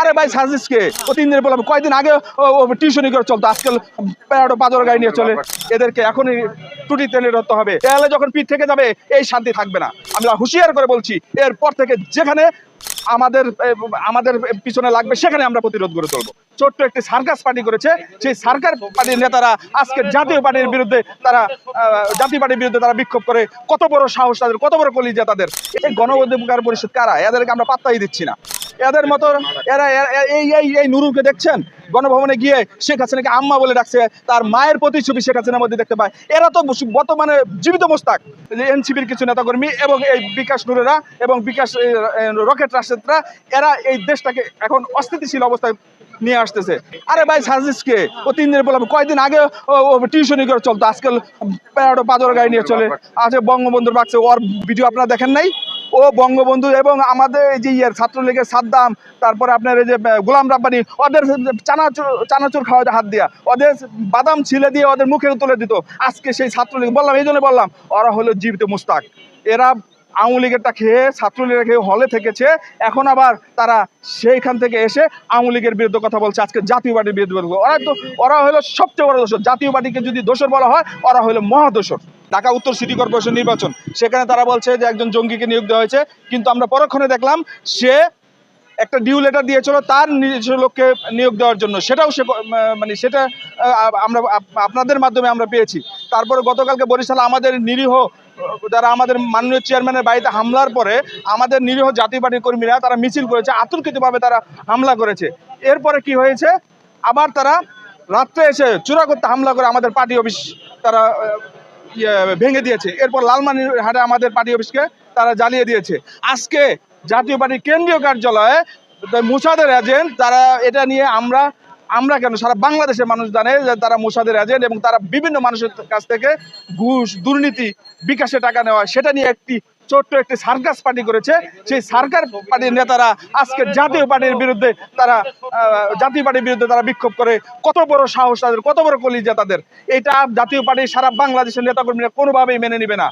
আরে ভাই সাজিসকে, ও তিন দিন বললাম, কয়দিন আগে টিউশনি করে চলতো, আজকাল প্যারাডো পাজর গাড়ি নিয়ে চলে। এদেরকে এখনই টুটি তেলে ধরতে হবে। এলে যখন পিঠ থেকে যাবে, এই শান্তি থাকবে না। আমরা হুঁশিয়ার করে বলছি, এরপর থেকে যেখানে আমাদের আমাদের পিছনে লাগবে, সেখানে আমরা প্রতিরোধ করে চলবো ছোট্ট একটি সার্কাস পার্টি করেছে, সেই সার্কাস পার্টির নেতারা আজকে জাতীয় পার্টির বিরুদ্ধে তারা জাতীয় পার্টির বিরুদ্ধে তারা বিক্ষোভ করে, কত বড় সাহস তাদের, কত বড় কলিজা তাদের। এই গণ পরিষদ কারা? এদেরকে আমরা পাত্তাই দিচ্ছি না। এদের মতো এরা এই এই এই নুরুকে দেখছেন? গণভবনে গিয়ে শেখ হাসিনাকে আম্মা বলে ডাকছে, তার মায়ের প্রতিচ্ছবি শেখ হাসিনার মধ্যে দেখতে পায়। এরা তো বর্তমানে জীবিত মোস্তাক যে এনসিপির কিছু নেতাকর্মী এবং এই বিকাশ নুরেরা এবং বিকাশ রকেট রাশেদরা, এরা এই দেশটাকে এখন অস্থিতিশীল অবস্থায় নিয়ে আসতেছে। আরে ভাই সাজিসকে, ও তিন দিন বললাম, কয়দিন আগে ও টিউশনি করে চলতো, আজকাল প্যারাডো পাজর গাড়ি নিয়ে চলে, আজ বঙ্গবন্ধুর বাক্সে, ওর ভিডিও আপনারা দেখেন নাই? ও বঙ্গবন্ধু এবং আমাদের এই যে ইয়ের ছাত্রলীগের সাদ্দাম, তারপরে আপনার এই যে গোলাম রাব্বানি, ওদের চানাচুর চানাচুর খাওয়াতে হাত দিয়া, ওদের বাদাম ছিলে দিয়ে ওদের মুখে তুলে দিত। আজকে সেই ছাত্রলীগ, বললাম, এই জন্য বললাম, ওরা হলো জীবিত মুস্তাক। এরা আওয়ামী লীগেরটা খেয়ে, ছাত্রলীগের খেয়ে হলে থেকেছে, এখন আবার তারা সেইখান থেকে এসে আওয়ামী লীগের বিরুদ্ধে কথা বলছে, আজকে জাতীয় পার্টির বিরুদ্ধে ওরা তো, ওরা হলো সবচেয়ে বড় দোষর। জাতীয় পার্টিকে যদি দোষর বলা হয়, ওরা হলো মহাদোষর। ঢাকা উত্তর সিটি কর্পোরেশন নির্বাচন। সেখানে তারা বলছে যে একজন জঙ্গিকে নিয়োগ দেওয়া হয়েছে, কিন্তু আমরা পরক্ষণে দেখলাম সে একটা ডিউ লেটার দিয়েছিল তার নিজস্ব লোককে নিয়োগ দেওয়ার জন্য। সেটাও সে মানে সেটা আমরা আপনাদের মাধ্যমে আমরা পেয়েছি। তারপরে গতকালকে বরিশাল আমাদের নিরীহ, যারা আমাদের মাননীয় চেয়ারম্যানের বাড়িতে হামলার পরে আমাদের নিরীহ জাতীয় পার্টির কর্মীরা তারা মিছিল করেছে আতঙ্কিতভাবে তারা হামলা করেছে। এরপরে কি হয়েছে? আবার তারা রাত্রে এসে চূড়া করতে হামলা করে আমাদের পার্টি অফিস, তারা ভেঙে দিয়েছে। এরপর লালমানির হাটে আমাদের পার্টি অফিসকে তারা জ্বালিয়ে দিয়েছে। আজকে জাতীয় পার্টির কেন্দ্রীয় কার্যালয়ে মুসাদের এজেন্ট তারা এটা নিয়ে আমরা আমরা কেন, সারা বাংলাদেশের মানুষ জানে যে তারা মোসাদের এজেন্ট এবং তারা বিভিন্ন মানুষের কাছ থেকে ঘুষ, দুর্নীতি, বিকাশে টাকা নেওয়া, সেটা নিয়ে একটি ছোট্ট একটি সার্কাস পার্টি করেছে। সেই সার্কাস পার্টির নেতারা আজকে জাতীয় পার্টির বিরুদ্ধে তারা জাতীয় পার্টির বিরুদ্ধে তারা বিক্ষোভ করে। কত বড় সাহস তাদের, কত বড় কলিজা তাদের। এটা জাতীয় পার্টি সারা বাংলাদেশের নেতাকর্মীরা কোনোভাবেই মেনে নিবে না।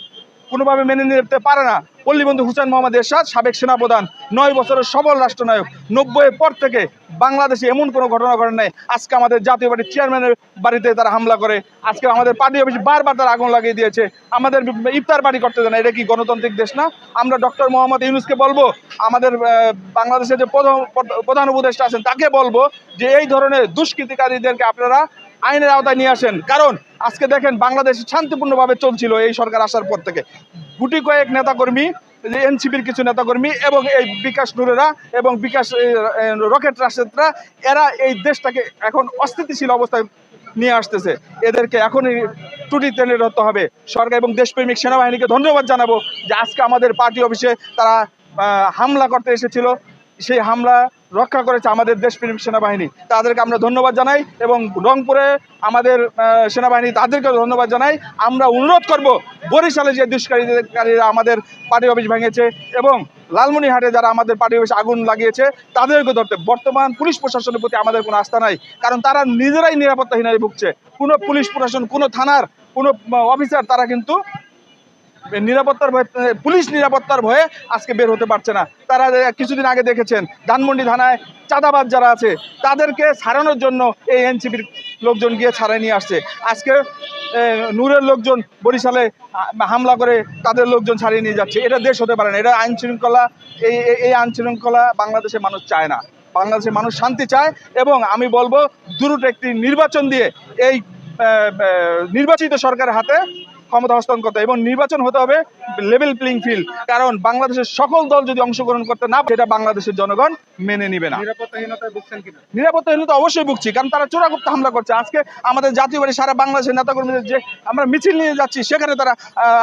কোনোভাবে মেনে নিতে পারে না। পল্লীবন্ধু হুসেন মোহাম্মদ এরশাদ, সাবেক সেনাপ্রধান, নয় বছরের সবল রাষ্ট্রনায়ক, নব্বইয়ের পর থেকে বাংলাদেশে এমন কোনো ঘটনা ঘটে নাই। আজকে আমাদের জাতীয় পার্টির চেয়ারম্যানের বাড়িতে তারা হামলা করে। আজকে আমাদের পার্টি অফিস বারবার তারা আগুন লাগিয়ে দিয়েছে। আমাদের ইফতার পার্টি করতে দেয় না। এটা কি গণতান্ত্রিক দেশ না? আমরা ডক্টর মোহাম্মদ ইউনুসকে বলব, আমাদের বাংলাদেশের যে প্রধান উপদেষ্টা আছেন, তাকে বলব যে এই ধরনের দুষ্কৃতিকারীদেরকে আপনারা আইনের আওতায় নিয়ে আসেন। কারণ আজকে দেখেন বাংলাদেশ শান্তিপূর্ণভাবে চলছিল এই সরকার আসার পর থেকে। গুটি কয়েক নেতাকর্মী যে এনসিপির কিছু নেতাকর্মী এবং এই বিকাশ নুরেরা এবং বিকাশ রকেট রাশেদরা, এরা এই দেশটাকে এখন অস্থিতিশীল অবস্থায় নিয়ে আসতেছে। এদেরকে এখনই টুটি তেলে ধরতে হবে। সরকার এবং দেশপ্রেমিক সেনাবাহিনীকে ধন্যবাদ জানাব যে আজকে আমাদের পার্টি অফিসে তারা হামলা করতে এসেছিল। সেই হামলা রক্ষা করেছে আমাদের দেশপ্রেমিক সেনাবাহিনী। তাদেরকে আমরা ধন্যবাদ জানাই এবং রংপুরে আমাদের সেনাবাহিনী তাদেরকে ধন্যবাদ জানাই। আমরা অনুরোধ করব, বরিশালে যে দুষ্কারীকারীরা আমাদের পার্টি অফিস ভেঙেছে এবং লালমনিহাটে যারা আমাদের পার্টি অফিস আগুন লাগিয়েছে তাদেরকে ধরতে বর্তমান পুলিশ প্রশাসনের প্রতি আমাদের কোনো আস্থা নাই, কারণ তারা নিজেরাই নিরাপত্তাহীনায় ভুগছে। কোনো পুলিশ প্রশাসন, কোনো থানার, কোনো অফিসার, তারা কিন্তু নিরাপত্তার ভয়ে পুলিশ নিরাপত্তার ভয়ে আজকে বের হতে পারছে না। তারা কিছুদিন আগে দেখেছেন, ধানমন্ডি থানায় চাঁদাবাজ যারা আছে, তাদেরকে ছাড়ানোর জন্য এই এনসিপির লোকজন গিয়ে ছাড়াই নিয়ে আসছে। আজকে নূরের লোকজন বরিশালে হামলা করে তাদের লোকজন ছাড়িয়ে নিয়ে যাচ্ছে। এটা দেশ হতে পারে না। এটা আইন শৃঙ্খলা, এই এই- আইন শৃঙ্খলা বাংলাদেশের মানুষ চায় না। বাংলাদেশের মানুষ শান্তি চায় এবং আমি বলব দ্রুত একটি নির্বাচন দিয়ে এই নির্বাচিত সরকারের হাতে ক্ষমতা হস্তান্তর করতে এবং নির্বাচন হতে হবে লেভেল প্লেইং ফিল্ড কারণ বাংলাদেশের সকল দল যদি অংশগ্রহণ করতে না সেটা বাংলাদেশের জনগণ মেনে নিবে না। নিরাপত্তাহীনতা অবশ্যই ভুগছি কারণ তারা চোরা করতে হামলা করছে। আজকে আমাদের জাতীয় বাড়ি সারা বাংলাদেশের নেতাকর্মীদের যে আমরা মিছিল নিয়ে যাচ্ছি সেখানে তারা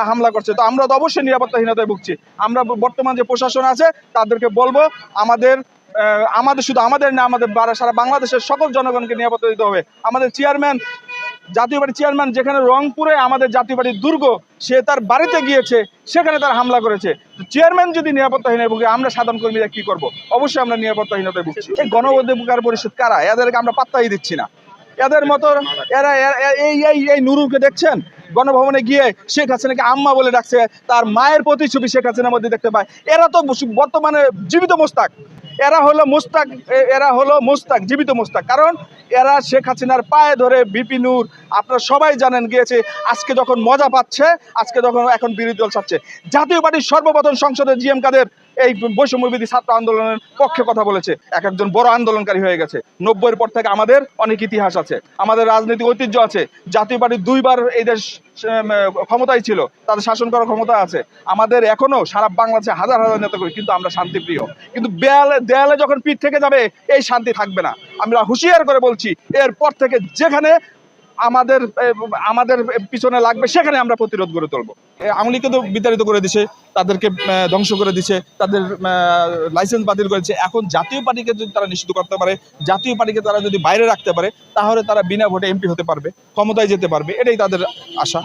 হামলা করছে। তো আমরা তো অবশ্যই নিরাপত্তাহীনতায় ভুগছি। আমরা বর্তমান যে প্রশাসন আছে তাদেরকে বলব আমাদের আমাদের শুধু আমাদের না আমাদের সারা বাংলাদেশের সকল জনগণকে নিরাপত্তা দিতে হবে। আমাদের চেয়ারম্যান জাতীয় পার্টির চেয়ারম্যান যেখানে রংপুরে আমাদের জাতীয় পার্টির দুর্গ, সে তার বাড়িতে গিয়েছে, সেখানে তার হামলা করেছে। চেয়ারম্যান যদি নিরাপত্তাহীনতায় ভুগে, আমরা সাধারণ কর্মীরা কি করব? অবশ্যই আমরা নিরাপত্তাহীনতায় ভুগছি। এই গণ অধিকার পরিষদ কারা? এদেরকে আমরা পাত্তাই দিচ্ছি না। এদের মতো এরা এই এই এই নুরুকে দেখছেন? গণভবনে গিয়ে শেখ হাসিনাকে আম্মা বলে ডাকছে, তার মায়ের প্রতিচ্ছবি শেখ হাসিনার মধ্যে দেখতে পায়। এরা তো বর্তমানে জীবিত মোস্তাক। এরা হলো মুস্তাক এরা হলো মুস্তাক, জীবিত মুস্তাক। কারণ এরা শেখ হাসিনার পায়ে ধরে বিপিনুর আপনারা সবাই জানেন, গিয়েছে, আজকে যখন মজা পাচ্ছে, আজকে যখন এখন বিরোধী দল চাচ্ছে জাতীয় পার্টির সর্বপ্রথম সংসদে জিএম কাদের? এই বৈষম্যবিধি ছাত্র আন্দোলনের পক্ষে কথা বলেছে। এক একজন বড় আন্দোলনকারী হয়ে গেছে। নব্বইয়ের পর থেকে আমাদের অনেক ইতিহাস আছে। আমাদের রাজনৈতিক ঐতিহ্য আছে। জাতীয় পার্টি দুইবার এই দেশ ক্ষমতায় ছিল। তাদের শাসন করার ক্ষমতা আছে। আমাদের এখনও সারা বাংলাদেশে হাজার হাজার নেতা করি কিন্তু আমরা শান্তিপ্রিয়। কিন্তু দেয়ালে দেয়ালে যখন পিঠ থেকে যাবে, এই শান্তি থাকবে না। আমরা হুঁশিয়ার করে বলছি, এরপর থেকে যেখানে আমাদের আমাদের পিছনে লাগবে, সেখানে আমরা প্রতিরোধ গড়ে তুলবো। আমলিকে তো বিতাড়িত করে দিছে, তাদেরকে ধ্বংস করে দিছে, তাদের লাইসেন্স বাতিল করেছে। এখন জাতীয় পার্টিকে যদি তারা নিষিদ্ধ করতে পারে, জাতীয় পার্টিকে তারা যদি বাইরে রাখতে পারে, তাহলে তারা বিনা ভোটে এমপি হতে পারবে, ক্ষমতায় যেতে পারবে, এটাই তাদের আশা।